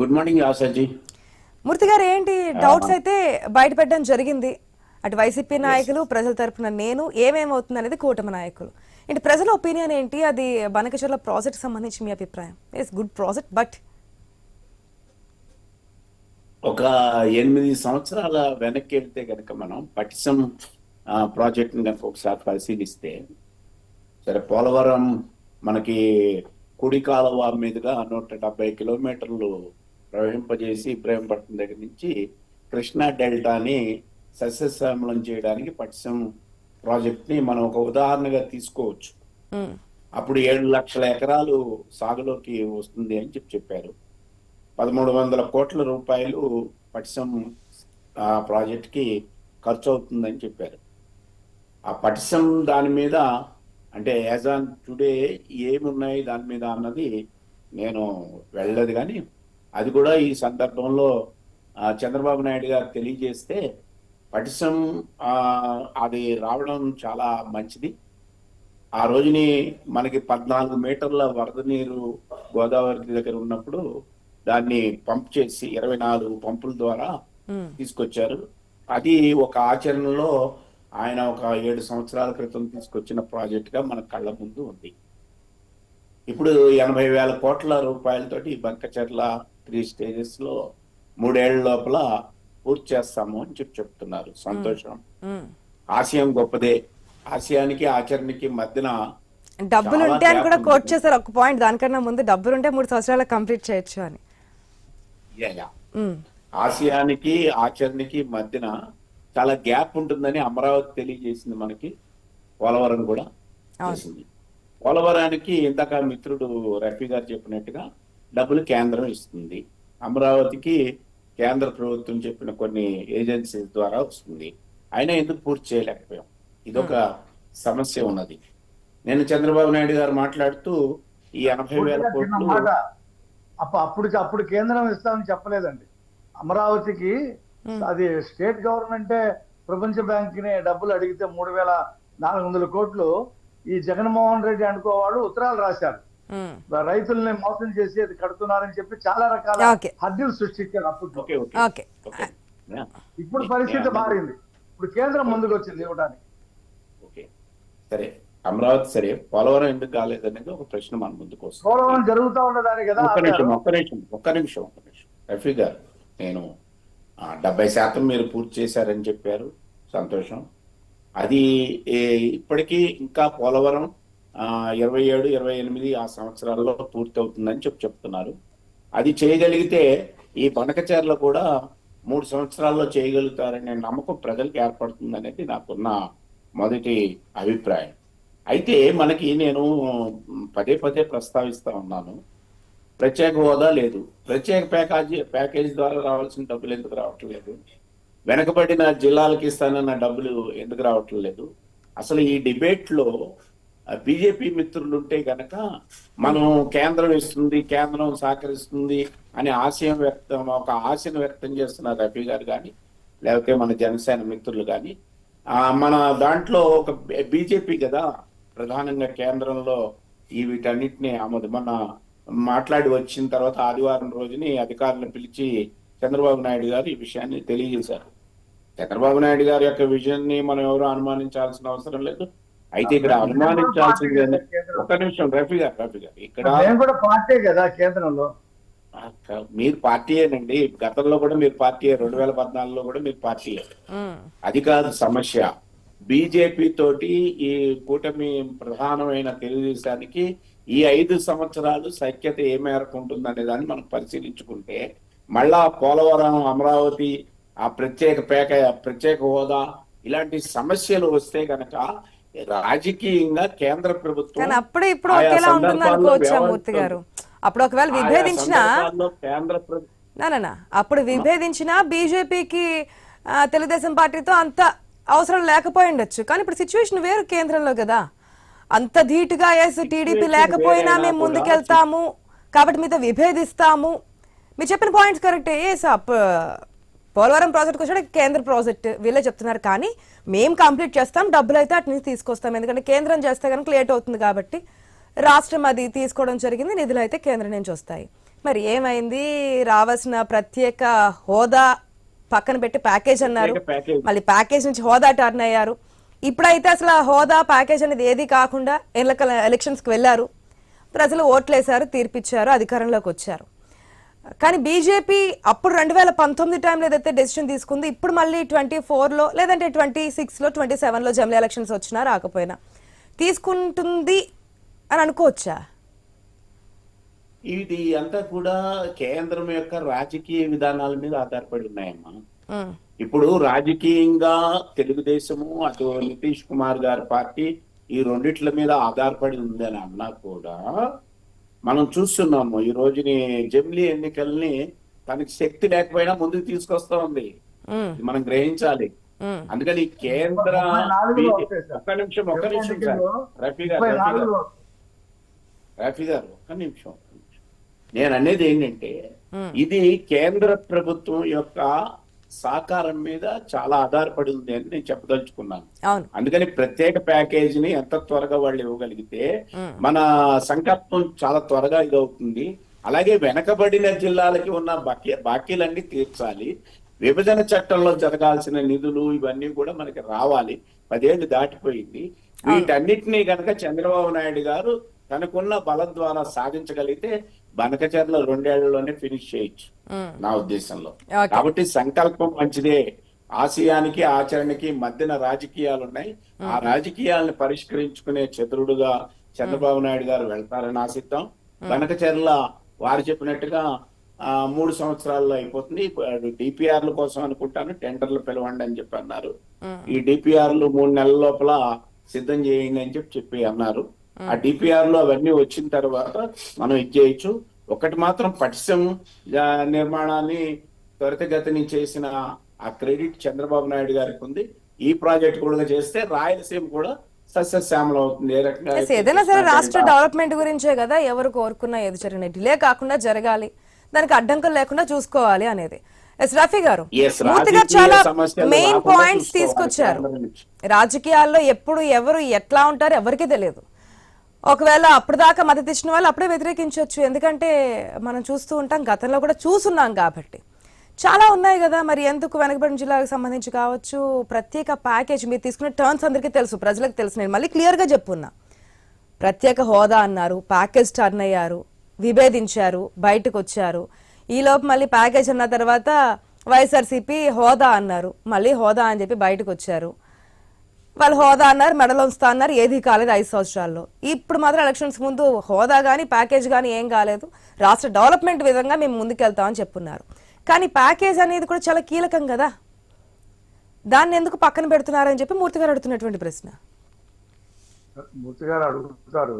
Good morning ఆశాజీ. మూర్తి గారు ఏంటి doubts అయితే బయటపెట్టడం జరిగింది. అటు వైసీపీ నాయకులు ప్రజల తరపున నేను ఏమేమవుతుంది అనేది కూటమి నాయకులు. ఏంటి ప్రజల ఒపీనియన్ ఏంటి? అది బనకచర్ల ప్రాజెక్ట్ సంబంధించి మీ అభిప్రాయం. ఇట్స్ గుడ్ ప్రాజెక్ట్ బట్ ఒక ఎనిమిది సంవత్సరాల వెనక్కి వెళ్తే కనుక మనం పటిసం ప్రాజెక్ట్ని కనుక ఒకసారి పరిశీలిస్తే సరే పోలవరం మనకి కుడి కాలువ మీదుగా నూట డెబ్బై కిలోమీటర్లు ప్రవహింపజేసి ఇబ్రాహీంపట్నం దగ్గర నుంచి కృష్ణా డెల్టాని సస్యశ్యామలం చేయడానికి పటిసం ప్రాజెక్ట్ని మనం ఒక ఉదాహరణగా తీసుకోవచ్చు. అప్పుడు ఏడు లక్షల ఎకరాలు సాగులోకి వస్తుంది అని చెప్పి చెప్పారు. పదమూడు వందల కోట్ల రూపాయలు పటిసం ఆ ప్రాజెక్ట్కి ఖర్చు అవుతుందని చెప్పారు. ఆ పటిసం దాని మీద అంటే యాజ్ ఆన్ టుడే ఏమి ఉన్నాయి దాని మీద అన్నది నేను వెళ్ళలేదు కానీ అది కూడా ఈ సందర్భంలో చంద్రబాబు నాయుడు గారు తెలియజేస్తే పటిసం అది రావడం చాలా మంచిది. ఆ రోజుని మనకి పద్నాలుగు మీటర్ల వరద నీరు గోదావరి దగ్గర ఉన్నప్పుడు దాన్ని పంప్ చేసి ఇరవై నాలుగు పంపుల ద్వారా తీసుకొచ్చారు. అది ఒక ఆచరణలో ఆయన ఒక ఏడు సంవత్సరాల క్రితం తీసుకొచ్చిన ప్రాజెక్ట్గా మన కళ్ళ ముందు ఉంది. ఇప్పుడు ఎనభై వేల కోట్ల రూపాయలతోటి బంకచర్ల త్రీ స్టేజెస్లో మూడేళ్ళ లోపల పూర్తి చేస్తాము అని చెప్పి చెప్తున్నారు. సంతోషం. ఆశయం గొప్పదే. ఆశయానికి ఆచరణకి మధ్యన డబ్బులు ఉంటే అని కూడా. కోట్ చేశారు. ఒక పాయింట్ దానికన్నా ముందు డబ్బులు ఉంటే మూడు సంవత్సరాలు కంప్లీట్ చేయొచ్చు అని. ఆశయానికి ఆచరణకి మధ్యన చాలా గ్యాప్ ఉంటుందని అమరావతి తెలియజేసింది మనకి పోలవరం కూడా. చేసింది పోలవరానికి ఇందాక మిత్రుడు రఫీ గారు చెప్పినట్టుగా డబ్బులు కేంద్రం ఇస్తుంది. అమరావతికి కేంద్ర ప్రభుత్వం చెప్పిన కొన్ని ఏజెన్సీస్ ద్వారా వస్తుంది. అయినా ఎందుకు పూర్తి చేయలేకపోయాం. ఇదొక సమస్య ఉన్నది. నేను చంద్రబాబు నాయుడు గారు మాట్లాడుతూ ఈ ఎనభై వేల కోట్లు అప్పుడు అప్పుడు కేంద్రం ఇస్తామని చెప్పలేదండి. అమరావతికి అది స్టేట్ గవర్నమెంటే ప్రపంచ బ్యాంక్ని డబ్బులు అడిగితే మూడు వేల నాలుగు వందల కోట్లు ఈ జగన్మోహన్ రెడ్డి అనుకోవాడు ఉత్తరాలు రాశారు. రైతుల్ని మోసం చేసి అది కడుతున్నారని చెప్పి చాలా రకాల ఓకే. హద్దులు సృష్టించారు అప్పుడు okay okay. Okay. Okay. Yeah. ఇప్పుడు పరిస్థితి మారింది. ఇప్పుడు కేంద్రం ముందుకు వచ్చింది ఇవ్వడానికి ఓకే. సరే. అమరావతి సరే. పోలవరం ఎందుకు కాలేదనేది ఒక ప్రశ్న మన ముందుకు వస్తుంది. పోలవరం జరుగుతూ ఉండదాని కదా ఒక్క నిమిషం. ఒక్క నిమిషం ఒక్క నిమిషం ఒక్క నిమిషం. రఫీ గారు నేను ఆ, డెబ్బై శాతం మీరు పూర్తి చేశారని చెప్పారు. సంతోషం. అది ఇప్పటికీ ఇంకా పోలవరం ఇరవై ఏడు ఇరవై ఎనిమిది ఆ సంవత్సరాల్లో పూర్తి అవుతుందని చెప్పి చెప్తున్నారు. అది చేయగలిగితే ఈ బనకచర్ల కూడా మూడు సంవత్సరాల్లో చేయగలుగుతారనే నమ్మకం ప్రజలకు ఏర్పడుతుంది అనేది నాకున్న మొదటి అభిప్రాయం. అయితే మనకి నేను పదే పదే ప్రస్తావిస్తా ఉన్నాను. ప్రత్యేక హోదా లేదు. ప్రత్యేక ప్యాకేజీ ప్యాకేజీ ద్వారా రావాల్సిన డబ్బులు ఎందుకు రావట్లేదు? వెనకబడిన జిల్లాలకి ఇస్తానన్న డబ్బులు ఎందుకు రావట్లేదు? అసలు ఈ డిబేట్లో బీజేపీ మిత్రులుంటే గనక మనం కేంద్రం ఇస్తుంది కేంద్రం సహకరిస్తుంది అని ఆశయం వ్యక్తం ఒక ఆశను వ్యక్తం చేస్తున్నారు రఫీ గారు కానీ లేకపోతే మన జనసేన మిత్రులు కానీ మన దాంట్లో ఒక బీజేపీ కదా ప్రధానంగా కేంద్రంలో ఈ వీటన్నిటిని ఆమె మన మాట్లాడి వచ్చిన తర్వాత ఆదివారం రోజుని అధికారులను పిలిచి చంద్రబాబు నాయుడు గారు ఈ విషయాన్ని తెలియజేశారు. చంద్రబాబు నాయుడు గారి యొక్క విజన్ని మనం ఎవరు అనుమానించాల్సిన అవసరం లేదు. అయితే ఇక్కడ అనుమానించాల్సింది ఒక్క నిమిషం రఫీ గారు రఫీ గారు. ఇక్కడ కూడా పార్టీ కదా కేంద్రంలో. మీరు పార్టీయేనండి. గతంలో కూడా మీరు పార్టీ రెండు వేల పద్నాలుగులో కూడా మీరు పార్టీ. అది కాదు సమస్య. బీజేపీ తోటి ఈ కూటమి ప్రధానమైన తెలుగుదేశానికి ఈ ఐదు సంవత్సరాలు సఖ్యత ఏ మేరకు ఉంటుందనే దాన్ని మనం పరిశీలించుకుంటే మళ్ళా పోలవరం అమరావతి ఆ ప్రత్యేక పేక ప్రత్యేక హోదా ఇలాంటి సమస్యలు వస్తే గనక రాజకీయంగా కేంద్ర ప్రభుత్వం అప్పుడే ఇప్పుడు ఒకేలా ఉంటుంది అనుకోవచ్చా. మూర్తి గారు. అప్పుడు ఒకవేళ విభేదించినా కేంద్ర ప్రభుత్వం అప్పుడు విభేదించినా బీజేపీకి తెలుగుదేశం పార్టీతో అంత అవసరం లేకపోయి ఉండొచ్చు కానీ ఇప్పుడు సిచ్యువేషన్ వేరు కేంద్రంలో కదా. అంత ధీటుగా ఎస్ టీడీపీ లేకపోయినా మేము ముందుకెళ్తాము. కాబట్టి మీతో విభేదిస్తాము. మీరు చెప్పిన పాయింట్స్ కరెక్టే ఎస్ పోలవరం ప్రాజెక్ట్ వచ్చాడు కేంద్ర ప్రాజెక్ట్ వీళ్ళే చెప్తున్నారు. కానీ మేము కంప్లీట్ చేస్తాం డబ్బులు అయితే అటు నుంచి తీసుకొస్తాం. ఎందుకంటే కేంద్రం చేస్తే కనుక లేట్ అవుతుంది కాబట్టి రాష్ట్రం అది తీసుకోవడం జరిగింది నిధులు అయితే కేంద్రం నుంచి వస్తాయి. మరి ఏమైంది? రావాల్సిన ప్రత్యేక హోదా పక్కన పెట్టి ప్యాకేజ్ అన్నారు. మళ్ళీ ప్యాకేజ్ నుంచి హోదా టర్న్ అయ్యారు. ఇప్పుడైతే అసలు హోదా ప్యాకేజ్ అనేది ఏది కాకుండా ఎన్నికల ఎలక్షన్స్కి వెళ్ళారు. ప్రజలు ఓట్లేశారు తీర్పిచ్చారు అధికారంలోకి వచ్చారు. కానీ బీజేపీ అప్పుడు రెండు వేల పంతొమ్మిది టైంలో ఏదైతే డెసిషన్ తీసుకుంది ఇప్పుడు మళ్ళీ ట్వంటీ ఫోర్లో లేదంటే ట్వంటీ సిక్స్లో ట్వంటీ సెవెన్లో జమిలీ ఎలక్షన్స్ వచ్చినా రాకపోయినా తీసుకుంటుంది అని అనుకోవచ్చా? ఇది అంతా కూడా కేంద్రం యొక్క రాజకీయ విధానాల మీద ఆధారపడి ఉన్నాయమ్మా. ఇప్పుడు రాజకీయంగా తెలుగుదేశము అటు నితీష్ కుమార్ గారి పార్టీ ఈ రెండిట్ల మీద ఆధారపడి ఉందని అన్నా కూడా మనం చూస్తున్నాము ఈ రోజుని జమిలీ ఎన్నికల్ని తనకి శక్తి లేకపోయినా ముందుకు తీసుకొస్తా ఉంది మనం గ్రహించాలి. అందుకని కేంద్ర. ఒక్క నిమిషం ఒక్క నిమిషం రఫీ గారు రఫీ గారు నాలుగులో రాఫీ గారు ఒక్క నిమిషం ఒక్క నిమిషం. నేను అనేది ఏంటంటే. ఇది కేంద్ర ప్రభుత్వం యొక్క సహకారం మీద చాలా ఆధారపడి ఉంది అని నేను చెప్పదలుచుకున్నాను. అందుకని ప్రత్యేక ప్యాకేజీని ఎంత త్వరగా వాళ్ళు ఇవ్వగలిగితే. మన సంకల్పం చాలా త్వరగా ఇదవుతుంది. అలాగే వెనకబడిన జిల్లాలకి ఉన్న బాకీ బాకీలన్నీ తీర్చాలి. విభజన చట్టంలో జరగాల్సిన నిధులు ఇవన్నీ కూడా మనకి రావాలి. పదేళ్ళు దాటిపోయింది. వీటన్నిటినీ గనక చంద్రబాబు నాయుడు గారు తనకున్న బలం ద్వారా సాధించగలిగితే బనకచర్ల రెండేళ్ళలోనే ఫినిష్ చేయొచ్చు. నా ఉద్దేశంలో. కాబట్టి సంకల్పం మంచిదే. ఆశయానికి ఆచరణకి మధ్యన రాజకీయాలు ఉన్నాయి ఆ రాజకీయాలను పరిష్కరించుకునే చతురుడుగా చంద్రబాబు నాయుడు గారు వెళ్తారని ఆశిద్దాం. బనకచర్ల వారు చెప్పినట్టుగా ఆ, మూడు సంవత్సరాల్లో అయిపోతుంది. డిపిఆర్ల కోసం అనుకుంటాను. టెండర్లు పిలవండి అని చెప్పి అన్నారు. ఈ డిపిఆర్లు మూడు నెలల లోపల సిద్ధం చేయండి అని చెప్పి చెప్పి అన్నారు. ఆ డిపిఆర్లో అవన్నీ వచ్చిన తర్వాత మనం ఇది చేయొచ్చు. ఒకటి మాత్రం పటిసం ఆ, నిర్మాణాన్ని త్వరితగతిని చేసిన ఆ క్రెడిట్ చంద్రబాబు నాయుడు గారికి ఉంది. ఈ ప్రాజెక్ట్ కూడా చేస్తే రాయలసీమ కూడా సస్యశ్యామలం అవుతుంది. ఏ రకంగా ఎస్, ఏదైనా సరే రాష్ట్ర డెవలప్మెంట్ గురించే కదా ఎవరు కోరుకున్నా ఏది జరిగిన. డిలే కాకుండా జరగాలి. దానికి అడ్డంకులు లేకుండా చూసుకోవాలి అనేది. ఎస్ రఫీ గారు మూర్తి గారు చాలా మెయిన్ పాయింట్స్ తీసుకొచ్చారు. రాజకీయాల్లో ఎప్పుడు ఎవరు ఎట్లా ఉంటారో ఎవరికీ తెలియదు. ఒకవేళ అప్పటిదాకా దాకా మద్దతు ఇచ్చిన వాళ్ళు అప్పుడే వ్యతిరేకించవచ్చు. ఎందుకంటే మనం చూస్తూ ఉంటాం గతంలో కూడా చూస్తున్నాం కాబట్టి. చాలా ఉన్నాయి కదా మరి ఎందుకు వెనకబడిన జిల్లాకు సంబంధించి కావచ్చు? ప్రత్యేక ప్యాకేజ్ మీరు తీసుకునే టర్న్స్ అందరికీ తెలుసు ప్రజలకు తెలుసు. నేను మళ్ళీ క్లియర్గా చెప్పున్నా. ప్రత్యేక హోదా అన్నారు ప్యాకేజ్ టర్న్ అయ్యారు విభేదించారు బయటకు వచ్చారు ఈలోపు మళ్ళీ ప్యాకేజ్ అన్న తర్వాత వైఎస్ఆర్సీపీ హోదా అన్నారు మళ్ళీ హోదా అని చెప్పి బయటకు వచ్చారు వాళ్ళు హోదా అన్నారు మెడలో ఉంచుతా అన్నారు ఏది కాలేదు ఐదు సంవత్సరాల్లో. ఇప్పుడు మాత్రం ఎలక్షన్స్ ముందు హోదా కానీ ప్యాకేజ్ కానీ ఏం కాలేదు. రాష్ట్ర డెవలప్మెంట్ విధంగా మేము ముందుకెళ్తామని చెప్పున్నారు. కానీ ప్యాకేజ్ అనేది కూడా చాలా కీలకం కదా. దాన్ని ఎందుకు పక్కన పెడుతున్నారని చెప్పి మూర్తి గారు అడుగుతున్నటువంటి ప్రశ్న. మూర్తి గారు అడుగుతారు.